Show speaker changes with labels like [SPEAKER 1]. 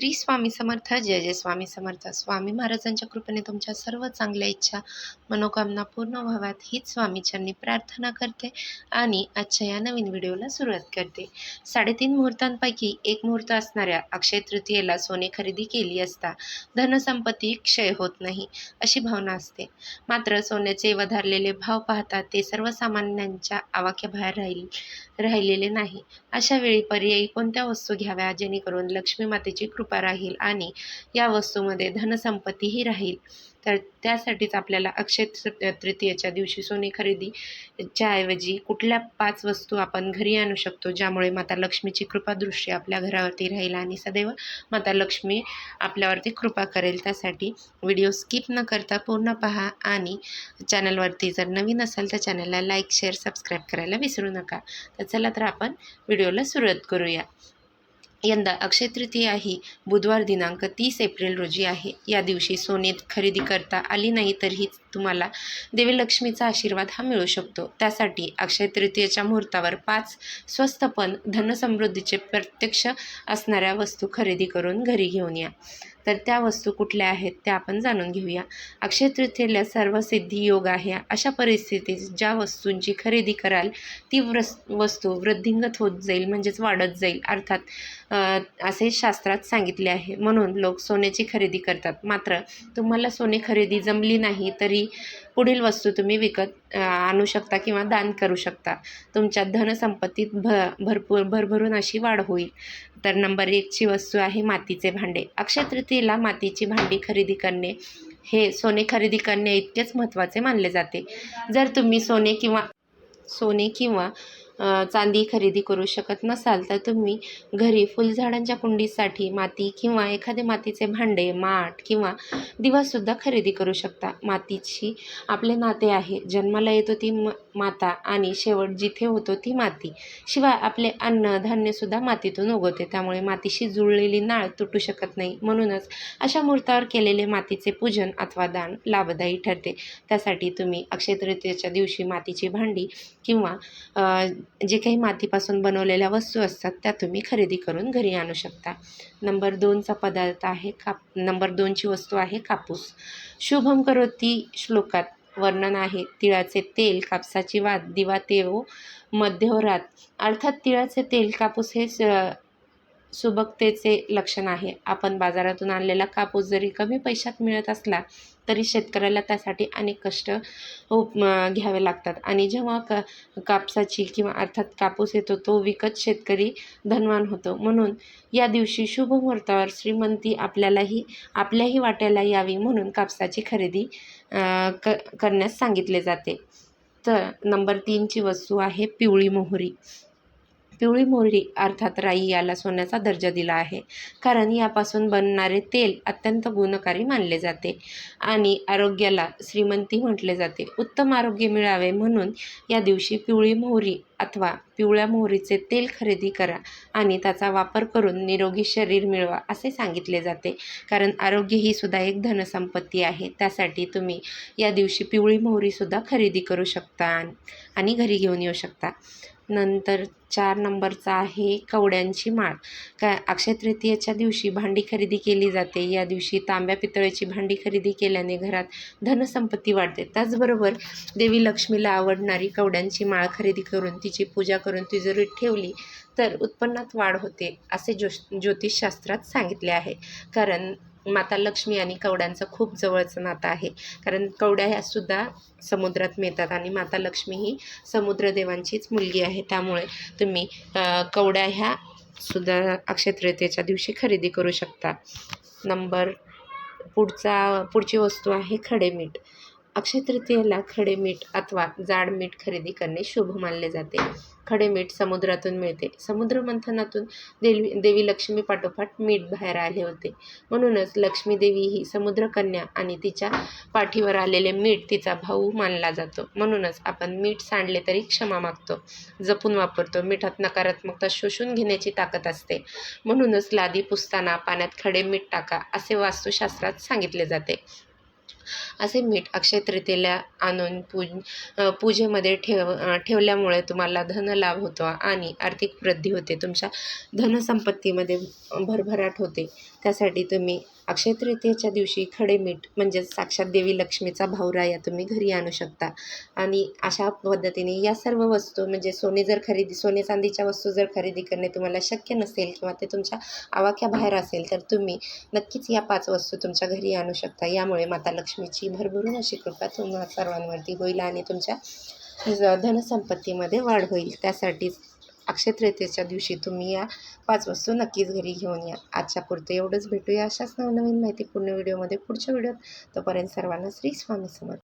[SPEAKER 1] श्री स्वामी समर्थ जय जय स्वामी समर्थ. स्वामी महाराजांच्या कृपेने तुमच्या सर्व चांगल्या इच्छा मनोकामना पूर्ण व्हाव्यात. हीच स्वामीच्यांनी प्रार्थना करते आणि आजच्या या नवीन व्हिडिओला सुरुवात करते. साडेतीन मुहूर्तांपैकी एक मुहूर्त असणाऱ्या अक्षय तृतीयेला सोने खरेदी केली असता धनसंपत्ती क्षय होत नाही अशी भावना असते. मात्र सोन्याचे वधारलेले भाव पाहता ते सर्वसामान्यांच्या आवाक्याबाहेर राहील राहिलेले नाही. अशा वेळी पर्यायी कोणत्या वस्तू घ्याव्या जेणेकरून लक्ष्मी मातेची कृपा राहील आणि या वस्तूमध्ये धनसंपत्तीही राहील. तर त्यासाठीच आपल्याला अक्षय तृतीयेच्या दिवशी सोने खरेदीच्या ऐवजी कुठल्या पाच वस्तू आपण घरी आणू शकतो ज्यामुळे माता लक्ष्मीची कृपादृष्टी आपल्या घरावरती राहील आणि सदैव माता लक्ष्मी आपल्यावरती कृपा करेल. त्यासाठी व्हिडिओ स्किप न करता पूर्ण पहा आणि चॅनलवरती जर नवीन असाल तर चॅनलला लाईक शेअर सबस्क्राईब करायला विसरू नका. तर चला तर आपण व्हिडिओला सुरुवात करूया. यंदा अक्षय तृतीया ही बुधवार दिनांक तीस एप्रिल रोजी आहे. या दिवशी सोने खरेदी करता आली नाही तरीही तुम्हाला देवी लक्ष्मीचा आशीर्वाद हा मिळू शकतो. त्यासाठी अक्षय तृतीयेच्या मुहूर्तावर पाच स्वस्त पण धनसमृद्धीचे प्रत्यक्ष असणाऱ्या वस्तू खरेदी करून घरी घेऊन या. तर त्या वस्तू कुठल्या आहेत त्या आपण जाणून घेऊया. अक्षय तृतीयेला सर्व सिद्धी योग आहे. अशा परिस्थितीत ज्या वस्तूंची खरेदी कराल ती व्रस वस्तू वृद्धिंगत होत जाईल म्हणजेच वाढत जाईल अर्थात असे शास्त्रात सांगितले आहे. म्हणून लोक सोन्याची खरेदी करतात. मात्र तुम्हाला सोने खरेदी जमली नाही तरी पुढील वस्तू तुम्ही विकत आणू शकता किंवा दान करू शकता. तुमच्या धनसंपत्तीत भ भरपूर भरभरून अशी वाढ होईल. तर नंबर एकची वस्तू आहे मातीचे भांडे. अक्षय तृतीयेला मातीची भांडी खरेदी करणे हे सोने खरेदी करणे इतकेच महत्त्वाचे मानले जाते. जर तुम्ही सोने किंवा सोने किंवा चांदी खरेदी करू शकत नसाल तर तुम्ही घरी फुलझाडांच्या कुंडीसाठी माती किंवा एखादे मातीचे भांडे माठ किंवा दिवासुद्धा खरेदी करू शकता. मातीची आपले नाते आहे. जन्माला येतो ती म माता आणि शेवट जिथे होतो ती माती. शिवाय आपले अन्न धान्यसुद्धा मातीतून उगवते. त्यामुळे मातीशी जुळलेली नाळ तुटू शकत नाही. म्हणूनच अशा मुहूर्तावर केलेले मातीचे पूजन अथवा दान लाभदायी ठरते. त्यासाठी तुम्ही अक्षय तृतीयेच्या दिवशी मातीची भांडी किंवा जे काही मातीपासून बनवलेल्या वस्तू असतात त्या तुम्ही खरेदी करून घरी आणू शकता. नंबर दोनचा पदार्थ आहे काप नंबर दोनची वस्तू आहे कापूस. शुभम करोती श्लोकात. वर्णन आहे तिळाचे तेल कापसाची वात दिवा तेव मध्यवरात. अर्थात तिळाचे तेल कापूस हे स- सुबकतेचे लक्षण आहे. आपण बाजारातून आणलेला कापूस जरी कमी पैशात मिळत असला तरी शेतकऱ्याला त्यासाठी अनेक कष्ट उप घ्यावे लागतात. आणि जेव्हा क कापसाची किंवा अर्थात कापूस येतो तो विकत शेतकरी धनवान होतो. म्हणून या दिवशी शुभ मुहूर्तावर श्रीमंती आपल्यालाही आपल्याही वाट्याला यावी म्हणून कापसाची खरेदी क करण्यास सांगितले जाते. तर नंबर तीनची वस्तू आहे पिवळी मोहरी. पिवळी मोहरी अर्थात राई याला सोन्याचा दर्जा दिला आहे. कारण यापासून बनणारे तेल अत्यंत गुणकारी मानले जाते आणि आरोग्याला श्रीमंती म्हटले जाते. उत्तम आरोग्य मिळावे म्हणून या दिवशी पिवळी मोहरी अथवा पिवळ्या मोहरीचे तेल खरेदी करा आणि त्याचा वापर करून निरोगी शरीर मिळवा असे सांगितले जाते. कारण आरोग्य ही सुद्धा एक धनसंपत्ती आहे. त्यासाठी तुम्ही या दिवशी पिवळी मोहरीसुद्धा खरेदी करू शकता आणि घरी घेऊन येऊ शकता. नंतर चार नंबरचा आहे कवड्यांची माळ. का अक्षय तृतीयेच्या दिवशी भांडी खरेदी केली जाते. या दिवशी तांब्या पितळेची भांडी खरेदी केल्याने घरात धनसंपत्ती वाढते. त्याचबरोबर देवी लक्ष्मीला आवडणारी कवड्यांची माळ खरेदी करून तिची पूजा करून ती तिजोरीत ठेवली तर उत्पन्नात वाढ होते असे ज्यो ज्योतिषशास्त्रात सांगितले आहे. कारण माता लक्ष्मी आणि कवड्यांचं खूप जवळचं नातं आहे. कारण कवड्या ह्या सुद्धा समुद्रात मिळतात आणि माता लक्ष्मी ही समुद्रदेवांचीच मुलगी आहे. त्यामुळे तुम्ही कवड्या ह्या सुद्धा अक्षयतृतीयेच्या दिवशी खरेदी करू शकता. नंबर पुढचा पुढची वस्तू आहे खडे मीठ. अक्षय तृतीयेला खडे मीठ अथवा जाड मीठ खरेदी करणे शुभ मानले जाते. खडे मीठ समुद्रातून मिळते. समुद्र मंथनातून देवी देवी लक्ष्मी पाठोपाठ मीठ बाहेर आले होते. म्हणूनच लक्ष्मी देवी ही समुद्रकन्या आणि तिच्या पाठीवर आलेले मीठ तिचा भाऊ मानला जातो. म्हणूनच आपण मीठ सांडले तरी क्षमा मागतो. जपून वापरतो. मिठात नकारात्मकता शोषून घेण्याची ताकद असते. म्हणूनच लादी पुसताना पाण्यात खडे मीठ टाका असे वास्तुशास्त्रात सांगितले जाते. असे मीठ अक्षय तृतीयेला आणून पूज पूजेमध्ये ठेव ठेवल्यामुळे तुम्हाला धनलाभ होतो आणि आर्थिक वृद्धी होते. तुमच्या धनसंपत्तीमध्ये भरभराट होते. त्यासाठी तुम्ही अक्षय तृतीयेच्या दिवशी खडे मीठ म्हणजेच साक्षात देवी लक्ष्मीचा भावराया तुम्ही घरी आणू शकता. आणि अशा पद्धतीने या सर्व वस्तू म्हणजे सोने जर खरेदी सोने चांदीच्या वस्तू जर खरेदी करणे तुम्हाला शक्य नसेल किंवा ते तुमच्या आवाक्याबाहेर असेल तर तुम्ही नक्कीच या पाच वस्तू तुमच्या घरी आणू शकता. यामुळे माता लक्ष्मीची भरभरून अशी कृपा तुम्हा सर्वांवरती होईल आणि तुमच्या धनसंपत्तीमध्ये वाढ होईल. त्यासाठीच अक्षय तृतीयेच्या दिवशी तुम्ही या पाच वस्तू नक्कीच घरी घेऊन या. आजच्या पुरते एवढंच भेटूया अशाच नवनवीन माहितीपूर्ण व्हिडिओमध्ये पुढच्या व्हिडिओत. तोपर्यंत सर्वांना श्री स्वामी समर्थ.